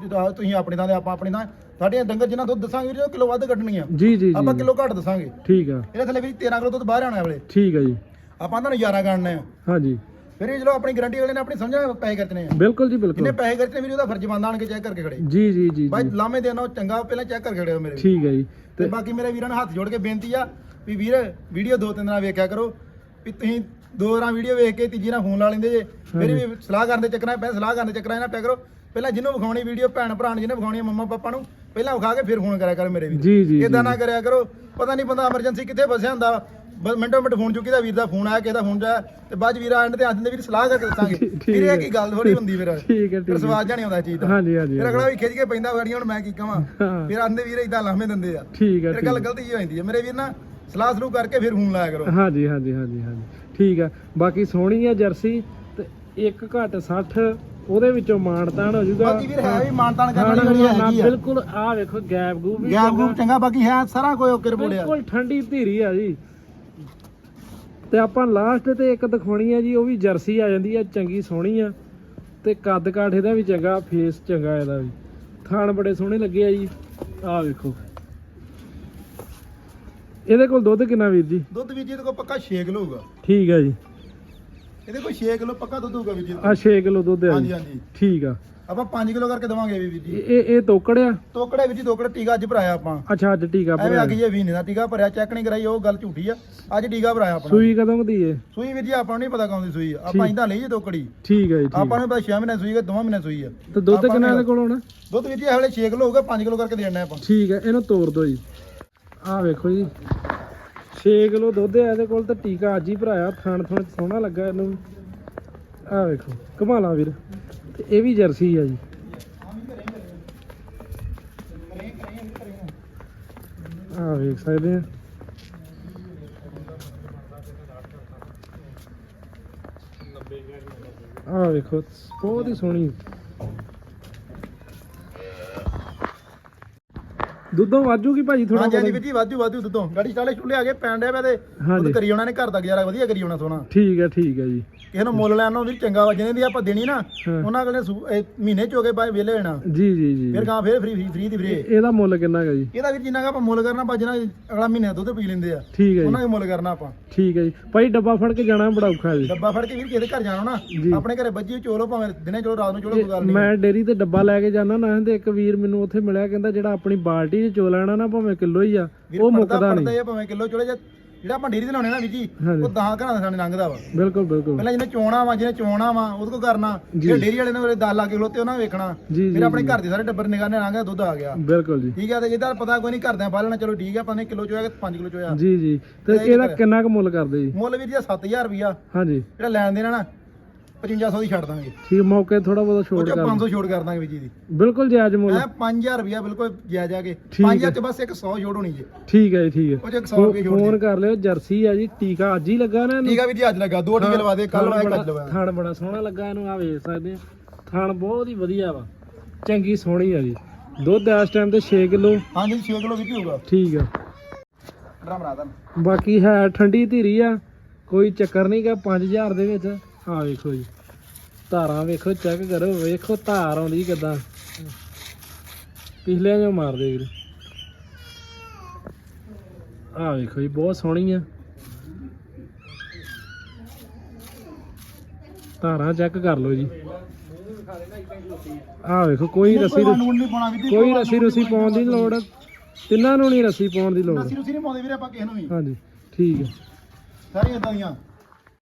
ਜਿੱਦਾਂ ਤੁਸੀਂ ਆਪਣੇ ਥਾਂ ਤੇ ਆਪਾਂ ਆਪਣੀ ਥਾਂ ਸਾਡੀਆਂ ਡੰਗਰ ਜਿੰਨਾ ਦੁੱਧ ਦੱਸਾਂਗੇ ਵੀਰ ਉਹ ਕਿਲੋ ਵੱਧ ਕੱਢਣੀਆਂ।
ਜੀ ਜੀ
ਆਪਾਂ ਕਿਲੋ ਘੱਟ ਦੱਸਾਂਗੇ।
ਠੀਕ ਆ।
ਇਹਦੇ ਥੱਲੇ ਵੀ 13 ਕਿਲੋ ਦੁੱਧ ਬਾਹਰ ਆਣਾ ਵੇਲੇ
ਠੀਕ ਆ ਜੀ।
ਆਪਾਂ ਤੁਹਾਨੂੰ 11 ਗਣਨੇ ਆ।
ਹਾਂਜੀ।
ਫਿਰ ਇਹ ਚਲੋ ਆਪਣੀ ਗਾਰੰਟੀ ਵਾਲੇ ਨੇ ਆਪਣੀ ਸਮਝਣਾ ਪੈਸੇ ਖਰਚਣੇ ਆ।
ਬਿਲਕੁਲ ਜੀ ਬਿਲਕੁਲ।
ਪੈਸੇ ਖਰਚਣੇ ਵੀਰ ਉਹਦਾ ਫਰਜ਼ ਬਣਦਾ ਆਣ ਕੇ ਚੈੱਕ ਕਰਕੇ ਖੜੇ।
ਜੀ ਜੀ ਜੀ
ਬਾਈ ਲਾਮੇ ਦੇਣਾ ਉਹ ਚੰਗਾ ਪਹਿਲਾਂ ਚੈੱਕ ਕਰਕੇ ਖੜੇ ਹੋ ਮੇਰੇ। ਵੀਰ।
ਠੀਕ ਹੈ ਜੀ।
ਤੇ ਬਾਕੀ ਮੇਰੇ ਵੀਰਾਂ ਨੂੰ ਹੱਥ ਜੋੜ ਕੇ ਬੇਨਤੀ ਆ ਵੀ ਵੀਰ ਵੀਡੀਓ ਦੋ ਤਿੰਨ ਨਾਲ ਵੇਖਿਆ ਕਰੋ। ਵੀ ਤੁਸੀਂ ਦੋ ਰਾਂ ਵੀਡੀਓ ਵੇਖ ਕੇ ਤੀਜੀ ਨਾਲ ਫੋਨ ਲਾ ਲੈਂਦੇ ਜੇ। ਮੇਰੀ ਵੀ ਸਲਾਹ ਕਰਨ ਦੇ ਚੱਕਰਾਂ ਪੈ ਸਲਾਹ ਕਰਨ ਦੇ ਚੱਕਰਾਂ 'ਚ ਨਾ ਪਿਆ ਕਰੋ। ਪਹਿਲਾਂ ਜਿਹਨੂੰ ਵਿਖਾਉਣੀ ਵੀਡੀਓ ਭੈਣ ਭਰਾ ਨੂੰ ਜਿਹਨੇ ਵਿਖਾਉਣੀ ਆ ਮੰਮਾ ਪਾਪਾ ਨੂੰ ਪਹਿਲਾਂ ਵਿਖਾ ਕੇ ਫਿਰ ਫੋਨ ਕਰਿਆ ਕਰੋ ਮੇਰੇ ਵੀ
ਜੀ ਜੀ
ਇਦਾਂ
ਜੀ।
ਨਾ ਕਰਿਆ ਕਰੋ। ਪਤਾ ਨਹੀਂ ਬੰਦਾ ਐਮਰਜੈਂਸੀ ਕਿੱਥੇ ਫਸਿਆ ਹੁੰਦਾ। ਬ- ਮਿੰਟੋ ਮਿੰਟ ਫੋਨ ਚੁੱਕੀ ਦਾ ਵੀਰ ਦਾ ਫੋਨ ਆਇਆ ਕਿਸੇ ਦਾ ਫੋਨ ਜਾਇਆ ਤੇ ਬਾਅਦ 'ਚ ਵੀਰ ਆਣ ਤੇ ਆਂਦੇ ਨੇ ਵੀਰ ਸਲਾਹ ਕਰਕੇ ਦੱਸਾਂਗੇ।
ਠੀਕ
ਵੀਰ। ਇਹ ਕੀ ਗੱਲ ਥੋੜੀ ਹੁੰਦੀ ਫਿਰ?
ਠੀਕ ਹੈ
ਫਿਰ
ਠੀਕ ਹੈ।
ਸਵਾਦ ਜਾਣੀ ਇਸ ਚੀਜ਼ ਦਾ।
ਹਾਂਜੀ ਹਾਂਜੀ
ਫਿਰ ਅਗਲਾ ਵੀ ਖਿੱਚ ਕੇ ਪੈਂਦਾ ਗਾੜੀਆਂ ਹੁਣ ਮੈਂ ਕੀ ਕਹਾਂ
ਹਾਂ,
ਫਿਰ ਆਂਦੇ ਵੀਰ ਇਦਾਂ ਲਾਹਮੇ ਦਿੰਦੇ ਆ।
ਠੀਕ ਹੈ
ਫਿਰ ਗੱਲ। ਗਲਤੀ ਹੀ ਹੋ ਜਾਂਦੀ ਹੈ। ਮੇਰੇ ਵੀਰ ਨਾ ਸਲਾਹ ਸਲੂਹ ਕਰਕੇ ਫਿਰ ਫੋਨ ਲਾਇਆ ਕਰੋ।
ਹਾਂਜੀ ਹਾਂਜੀ ਹਾਂਜੀ ਹਾਂਜੀ। ਠੀਕ ਆ ਬਾਕੀ ਸੋਹਣੀ ਆ ਜਰਸੀ ਤੇ ਇੱਕ ਘੱਟ 60 ਉਹਦੇ ਵਿੱਚੋਂ ਮਾਨਤਾਨ ਹੋ ਜਾਊਗਾ।
ਬਾਕੀ ਵੀਰ ਹੈ ਵੀ ਮਾਨਤਾਨ ਕਰਨ ਵਾਲੀ
ਖੁਣਾ
ਹੈਗੀ ਆ।
ਬਿਲਕੁਲ ਆ ਵੇਖੋ ਗੈਪ ਗੂਪ ਵੀ
ਗੈਪ। ਗੂਪ ਚੰਗਾ। ਬਾਕੀ ਹੈ ਸਾਰਾ ਕੋਈ ਓਕੇ ਰਿਪੋਰਟ ਆ।
ਬਿਲਕੁਲ ਠੰਡੀ ਧੀਰੀ ਆ ਜੀ। ਤੇ ਆਪਾਂ ਲਾਸਟ ਤੇ ਇੱਕ ਦਿਖਾਉਣੀ ਆ ਜੀ ਉਹ ਵੀ ਜਰਸੀ ਆ ਜਾਂਦੀ ਆ ਚੰਗੀ ਸੋਹਣੀ ਆ। ਤੇ ਕੱਦ ਕਾਠ ਇਹਦਾ ਵੀ ਚੰਗਾ ਫੇਸ ਚੰਗਾ ਇਹਦਾ ਵੀ। ਥਾਣ ਬੜੇ ਸੋਹਣੇ ਲੱਗੇ ਆ ਜੀ। ਆਹ ਵੇਖੋ। ਇਹਦੇ ਕੋਲ ਦੁੱਧ ਕਿੰਨਾ ਵੀਰ ਜੀ?
ਦੁੱਧ ਵੀ ਜੀ ਇਹਦੇ ਕੋਲ ਪੱਕਾ 6 ਕਿਲੋ ਹੋਊਗਾ।
ਠੀਕ ਆ ਜੀ।
ਇਹਦੇ ਕੋਲ 6 ਕਿਲੋ ਪੱਕਾ ਦੁੱਧ ਹੋਊਗਾ ਵੀਰ ਜੀ।
ਆ 6 ਕਿਲੋ ਦੁੱਧ ਆ
ਹਾਂਜੀ
ਜੀ।
ਹਾਂਜੀ
ਠੀਕ ਆ।
ਆਪਾਂ 5 ਕਿਲੋ ਕਰਕੇ ਦਵਾਂਗੇ ਵੀਰ ਜੀ।
ਇਹ ਇਹ- ਇਹ ਤੋਕੜਿਆ
ਤੋਕੜੇ ਵਿੱਚ ਤੋਕੜੇ ਟੀਕਾ ਅੱਜ ਭਰਾਇਆ ਆਪਾਂ।
ਅੱਛਾ ਅੱਜ ਟੀਕਾ
ਐਵੇਂ
ਭਰਿਆ।
ਆ ਗਈ ਇਹ ਵੀਨੇ ਦਾ ਟੀਕਾ ਭਰਿਆ ਚੈੱਕ ਨਹੀਂ ਕਰਾਈ ਉਹ ਗੱਲ ਝੂਠੀ ਆ। ਅੱਜ ਟੀਕਾ ਭਰਾਇਆ ਆਪਣਾ।
ਸੂਈ ਕਦੋਂ ਦੀ ਏ?
ਸੂਈ ਵੀਰ ਜੀ ਆਪਾਂ ਨੂੰ ਨਹੀਂ ਪਤਾ ਕੌਣ ਦੀ ਸੂਈ ਆ। ਆਪਾਂ ਇੰਦਾ ਲਈ ਜੇ ਤੋਕੜੀ।
ਠੀਕ ਹੈ ਜੀ ਠੀਕ।
ਆਪਾਂ ਨੂੰ ਪਤਾ 6 ਮਹੀਨੇ ਸੂਈ ਹੈ 2 ਮਹੀਨੇ ਸੂਈ ਆ।
ਤੇ ਦੁੱਧ
ਆਪਾਂ
ਕਿੰਨਾ ਇਹਦੇ ਕੋਲ ਹੋਣਾ?
ਦੁੱਧ ਵੀਰ ਜੀ ਇਹ ਵੇਲੇ 6 ਕਿਲੋ ਹੋਊਗਾ 5 ਕਿਲੋ ਕਰਕੇ ਦੇਣਾ ਆਪਾਂ।
ਠੀਕ ਹੈ ਇਹਨੂੰ ਤੋੜ ਦਿਓ ਜੀ। ਆਹ ਵੇਖੋ ਜੀ। 6 ਕਿਲੋ ਦੁੱਧ ਹੈ ਇਹਦੇ ਕੋਲ ਤੇ ਟੀਕਾ ਅੱਜ ਹੀ ਭਰਾਇਆ, ਥਣ ਥਣ ਸੋਹਣਾ ਲੱਗਾ ਇਹਨੂੰ। ਆਹ ਵੇਖੋ ਕਮਾਲਾ ਵੀਰ, ਤੇ ਇਹ ਵੀ ਜਰਸੀ ਆ ਜੀ। ਆਹ ਵੇਖ ਸਕਦੇ ਆ। ਆਹ ਵੇਖੋ, ਬਹੁਤ ਹੀ ਸੋਹਣੀ। ਦੁੱਧੋਂ ਵਾਜੂਗੀ ਭਾਜੀ ਥੋੜਾ
ਹਾਂਜੀ ਹਾਂਜੀ ਵੀਰ ਜੀ ਵਾਧੂ ਵਾਧੂ ਦੁੱਧੋਂ। ਗਾੜੀ ਚਾਲੇ ਚੁੱਲੇ ਆ ਗਏ ਪੈਣ ਡਿਆ ਪਿਆ ਤੇ
ਹਾਂਜੀ।
ਕਰੀ ਉਹਨਾਂ ਨੇ ਘਰ ਦਾ ਗੁਜ਼ਾਰਾ ਵਧੀਆ ਕਰੀ ਉਹਨਾਂ ਸੋਹਣਾ।
ਠੀਕ ਹੈ ਠੀਕ ਹੈ ਜੀ।
ਕਿਸੇ ਨੂੰ ਮੁੱਲ ਲੈਣ ਨੂੰ ਵੀ ਚੰਗਾ ਵਾ ਜਿਹਨੇ ਦੀ ਆਪਾਂ ਦੇਣੀ ਨਾ
ਹਾਂ।
ਉਹਨਾਂ ਸੂ- ਇਹ ਮਹੀਨੇ ਚ ਹੋ ਗਏ ਬਾਅਦ ਵਿਹਲੇ ਹੋਣਾ।
ਜੀ ਜੀ ਜੀ
ਫਿਰ ਗਾਂ ਫੇਰ ਫ੍ਰੀ ਫ੍ਰੀ ਦੀ ਫ੍ਰੀ
ਇਹਦਾ ਮੁੱਲ ਕਿੰਨਾ ਹੈਗਾ ਜੀ?
ਇਹਦਾ ਵੀ ਜਿੰਨਾ ਕੁ ਆਪਾਂ ਮੁੱਲ ਕਰਨਾ ਬਾਜਣਾ ਅਗਲਾ ਮਹੀਨੇ ਦਾ ਦੁੱਧ ਪੀ ਲੈਂਦੇ ਆ।
ਠੀਕ ਹੈ
ਉਹਨਾਂ
ਜੀ
ਦਾ ਮੁੱਲ ਕਰਨਾ ਆਪਾਂ।
ਠੀਕ ਹੈ ਜੀ। ਭਾਈ ਡੱਬਾ ਫੜ ਕੇ ਜਾਣਾ ਬੜਾ ਔਖਾ ਜੀ।
ਡੱਬਾ ਫੜ ਕੇ ਵੀਰ ਕਿਸੇ ਦੇ ਘਰ ਜਾਣਾ ਨਾ। ਆਪਣੇ ਘਰੇ ਬੱਜੀ ਚੋਲੋ ਭਾਵੇਂ ਦਿਨੇ ਚੋਲੋ ਰਾਤ ਨੂੰ ਚੋਲੋ ਕੋਈ ਗੱਲ ਨਹੀਂ
ਮੈਂ ਡੇਰੀ ਤੇ ਡੱਬਾ ਲੈ ਕੇ ਜਾਣਾ ਨਾ ਤੇ ਇੱਕ ਵੀਰ ਮੈਨੂੰ ਉੱਥੇ ਮਿਲਿਆ ਕਹਿੰਦਾ ਜਿਹੜਾ ਆਪਣੀ ਬਾਲਟੀ 'ਚ ਨਾ ਭਾਵੇਂ ਕਿਲੋ ਹੀ ਆ ਉਹ ਮੁੱਕਦਾ ਨਹੀਂ।
ਇਹ ਭਾਵੇਂ ਕਿਲੋ ਚੋਲੇ ਜਾਂ ਜਿਹੜਾ ਆਪਾਂ ਡੇਰੀ ਤੇ ਲਾਉਣੇ ਨਾ ਵੀਰ ਜੀ
ਹਾਂਜੀ।
ਉਹ 10 ਘਰਾਂ ਦੇ ਸਾਹਮਣੇ ਲੰਘਦਾ ਵਾ।
ਬਿਲਕੁਲ ਬਿਲਕੁਲ।
ਪਹਿਲਾਂ ਜਿਹਨੇ ਚੋਣਾ ਵਾ ਜਿਹਨੇ ਚੋਣਾ ਵਾ ਉਹਦੇ ਕੋ ਕਰਨਾ।
ਜੀ।
ਜਿਹੜੇ ਡੇਰੀ ਵਾਲੇ ਨੇ ਉਹਦੇ 10 ਲਾ ਕੇ ਖਲੋਤੇ ਉਹਨਾਂ ਵੇਖਣਾ। ਫਿਰ ਆਪਣੇ ਘਰ ਦੇ ਸਾਰੇ ਟੱਬਰ ਨਿਗਾਹ ਨੇ ਲੰਘਿਆ ਦੁੱਧ ਆ ਗਿਆ।
ਬਿਲਕੁਲ ਜੀ।
ਠੀਕ ਹੈ ਤੇ ਇਹਦਾ ਪਤਾ ਕੋਈ ਨਹੀਂ ਘਰਦਿਆਂ ਪਾ ਲੈਣਾ ਚਲੋ ਠੀਕ ਪਤਾ ਨਹੀਂ ਕਿਲੋ ਚੋਇਆ ਕਿ 5 ਕਿਲੋ ਚੋਇਆ।
ਜੀ ਜੀ। ਤੇ
ਤੇ ਇਹ
ਇਹਦਾ ਕਿੰਨਾ ਕੁ ਮੁੱਲ ਕਰਦੇ ਜੀ?
ਮੁੱਲ ਵੀਰ ਜੀ 7000 ਰੁਪਿਆ
ਹਾਂਜੀ।
ਜਿਹੜਾ ਲੈਣ ਦੇਣਾ ਨਾ 5500 ਦੀ ਛੱਡ ਦਾਂਗੇ।
ਠੀਕ ਮੌਕੇ ਥੋੜਾ ਬਹੁਤਾ
ਉਹ
ਛੋਟ
ਚ
ਕਰ
500 ਛੋੜ ਕਰ ਦਾਂਗੇ ਵੀਰ ਜੀ ਦੀ।
ਬਿਲਕੁਲ ਜਾਇਜ਼ ਮੁੱਲ।
ਐ 5000 ਰੁਪਿਆ ਬਿਲਕੁਲ ਜਾਇਜ਼ ਆ ਕੇ।
ਠੀਕ
5000
ਹੈ।
ਚ ਬਸ ਇੱਕ 100 ਛੋੜ ਹੋਣੀ ਜੀ।
ਠੀਕ ਹੈ ਜੀ ਠੀਕ ਹੈ।
ਉਹ ਚ 100 ਰੁਪਏ ਛੋੜ
ਫੋਨ ਕਰ ਲਿਓ ਜਰਸੀ ਆ ਜੀ ਟੀਕਾ ਅੱਜ ਹੀ ਲੱਗਾ ਨਾ ਇਹਨੂੰ।
ਠੀਕ ਆ ਵੀਰ ਜੀ ਅੱਜ ਲੱਗਾ। ਦੋ ਟੀਕੇ ਲਵਾ ਦੇ ਕੱਲ
ਬੜਾ-
ਕੱਲ ਲਵਾਏ
ਥਣ ਬੜਾ ਸੋਹਣਾ ਲੱਗਾ ਇਹਨੂੰ ਆ ਵੇਖ ਸਕਦੇ ਆ। ਥਣ ਬਹੁਤ ਹੀ ਵਧੀਆ ਵਾ। ਚੰਗੀ ਸੋਹਣੀ ਆ ਜੀ। ਦੁੱਧ ਇਸ ਟਾਈਮ ਤੇ 6 ਕਿਲੋ।
ਹਾਂਜੀ 6 ਕਿਲੋ ਵੀ ਹੋਊਗਾ।
ਠੀਕ ਆ।
ਡਰਾ ਮਰਾ ਦਾਂ।
ਬਾਕੀ ਹੈ ਠੰਡੀ ਧੀਰੀ ਆ। ਕੋਈ ਚੱਕਰ ਨਹੀਂ ਗਾ 5000 ਦੇ ਵਿੱਚ। ਆ ਵੇਖੋ ਜੀ। ਧਾਰਾਂ ਵੇਖੋ ਚੈੱਕ ਕਰੋ ਵੇਖੋ ਧਾਰ ਆਉਂਦੀ ਕਿਦਾਂ। ਪਿਛਲੇ ਜੋ ਮਾਰਦੇ ਵੀਰ। ਆ ਵੇਖੋ ਜੀ ਬਹੁਤ ਸੋਹਣੀ ਆ। ਧਾਰਾਂ ਚੈੱਕ ਕਰ ਲਓ ਜੀ। ਆ ਵੇਖੋ ਕੋਈ ਰੱਸੀ ਕੋਈ ਰੱਸੀ ਰੁਸੀ ਪਾਉਣ ਦੀ ਲੋੜ ਤਿੰਨਾਂ ਨੂੰ ਨਹੀਂ ਰੱਸੀ ਪਾਉਣ ਦੀ ਲੋੜ।
ਰੱਸੀ ਰੁਸੀ ਨਹੀਂ ਪਾਉਂਦੇ ਵੀਰੇ ਆਪਾਂ ਕਿਸੇ ਨੂੰ ਵੀ।
ਹਾਂਜੀ ਠੀਕ ਹੈ
ਸਾਰੀਆਂ ਇਦਾਂ ਦੀਆਂ।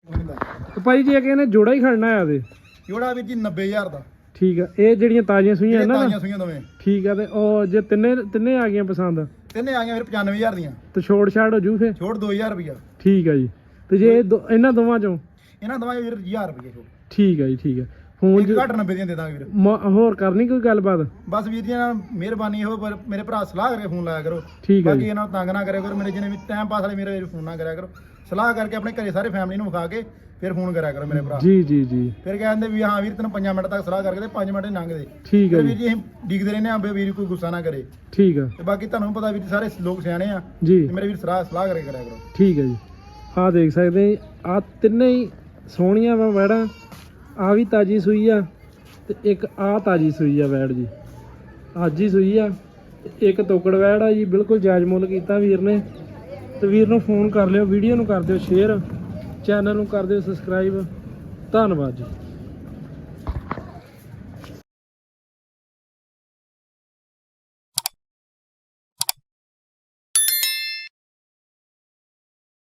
ਤੇ ਭਾਈ ਜੀ ਇਹ ਕਹਿੰਦੇ ਜੋੜਾ ਹੀ ਖੜਨਾ ਆ ਤੇ
ਜੋੜਾ ਵੀਰ ਜੀ 90000 ਦਾ।
ਠੀਕ ਆ ਇਹ ਜਿਹੜੀਆਂ ਤਾਜ਼ੀਆਂ ਸੂਈਆਂ ਇਹਨਾਂ
ਤਾਜ਼ੀਆਂ
ਨਾ
ਸੂਈਆਂ ਦੋਵੇਂ।
ਠੀਕ ਆ ਤੇ ਉਹ ਜੇ ਤਿੰਨੇ ਤਿੰਨੇ ਆ ਗਈਆਂ ਪਸੰਦ?
ਤਿੰਨੇ ਆ ਗਈਆਂ ਫਿਰ 95000 ਦੀਆਂ।
ਤੇ ਛੋੜ ਛਾੜ ਹੋ ਜੂ ਫੇ
ਛੋੜ 2000 ਰੁਪਿਆ
ਠੀਕ ਆ ਜੀ। ਤੇ ਜੇ ਇਹਨਾਂ ਦੋਵਾਂ ਚੋਂ?
ਇਹਨਾਂ ਦਵਾਂਗੇ ਵੀਰ 1000 ਰੁਪਏ ਛੋੜ।
ਠੀਕ ਆ ਜੀ ਠੀਕ ਆ। ਫੋਨ 'ਚ
ਘੱਟ 90 ਦੀਆਂ ਦੇ ਦਾਂਗੇ ਵੀਰ।
ਮ- ਹੋਰ ਕਰਨੀ ਕੋਈ ਗੱਲਬਾਤ?
ਬਸ ਵੀਰ ਜੀ ਨਾਲ ਮਿਹਰਬਾਨੀ ਇਹੋ ਪਰ ਮੇਰੇ ਭਰਾ ਸਲਾਹ ਕਰਕੇ ਫੋਨ ਲਾਇਆ ਕਰੋ।
ਠੀਕ ਆ
ਬਾਕੀ
ਜੀ।
ਇਹਨਾਂ ਨੂੰ ਤੰਗ ਨਾ ਕਰਿਆ ਕਰੋ ਮੇਰੇ ਜਿਹਨੇ ਵੀ ਟਾਈਮ ਪਾਸ ਵਾਲੇ ਮੇਰੇ ਫੋਨ ਨਾ ਕਰਿਆ ਕਰੋ। ਸਲਾਹ ਕਰਕੇ ਆਪਣੇ ਘਰੇ ਸਾਰੇ ਫੈਮਿਲੀ ਨੂੰ ਵਿਖਾ ਕੇ ਫਿਰ ਫੋਨ ਕਰਿਆ ਕਰੋ ਮੇਰੇ ਭਰਾ।
ਜੀ ਜੀ ਜੀ।
ਫਿਰ ਕਹਿੰਦੇ ਵੀ ਹਾਂ ਵੀਰ ਤੈਨੂੰ 5 ਮਿੰਟ ਤੱਕ ਸਲਾਹ ਕਰਕੇ ਤੇ 5 ਮਿੰਟ ਹੀ ਲੰਘਦੇ।
ਠੀਕ
ਫਿਰ ਵੀਰ
ਜੀ।
ਜੀ ਅਸੀਂ ਡਿੱਗਦੇ ਰਹਿੰਦੇ ਆਂ ਵੀ ਵੀਰ ਕੋਈ ਗੁੱਸਾ ਨਾ ਕਰੇ।
ਠੀਕ ਆ
ਤੇ ਬਾਕੀ ਤੁਹਾਨੂੰ ਪਤਾ ਵੀਰ ਜੀ ਸਾਰੇ ਲੋਕ ਸਿਆਣੇ ਆ।
ਜੀ।
ਤੇ ਮੇਰੇ ਵੀਰ ਸਲਾਹ ਸਲਾਹ ਕਰਕੇ ਕਰਿਆ ਕਰੋ।
ਠੀਕ ਹੈ ਜੀ। ਆ ਦੇਖ ਸਕਦੇ ਆ ਤਿੰਨੇ ਹੀ ਸੋਹਣੀਆਂ ਵਾ ਵੈੜਾਂ ਆ ਵੀ ਤਾਜੀ ਸੂਈ ਆ ਤੇ ਇੱਕ ਆ ਤਾਜੀ ਸੂਈ ਆ ਵੈੜ ਜੀ। ਅੱਜ ਹੀ ਸੂਈ ਆ ਤੇ ਇੱਕ ਤੋਕੜ ਵੈੜ ਆ ਜੀ, ਬਿਲਕੁਲ ਜਾਇਜ਼ ਮੁੱਲ ਕੀਤਾ ਵੀਰ ਨੇ। ਤੇ ਵੀਰ ਨੂੰ ਫੋਨ ਕਰ ਲਿਓ, ਵੀਡੀਓ ਨੂੰ ਕਰ ਦਿਓ ਸ਼ੇਅਰ, ਚੈਨਲ ਨੂੰ ਕਰ ਦਿਓ ਸਬਸਕ੍ਰਾਈਬ ਧੰਨਵਾਦ ਜੀ।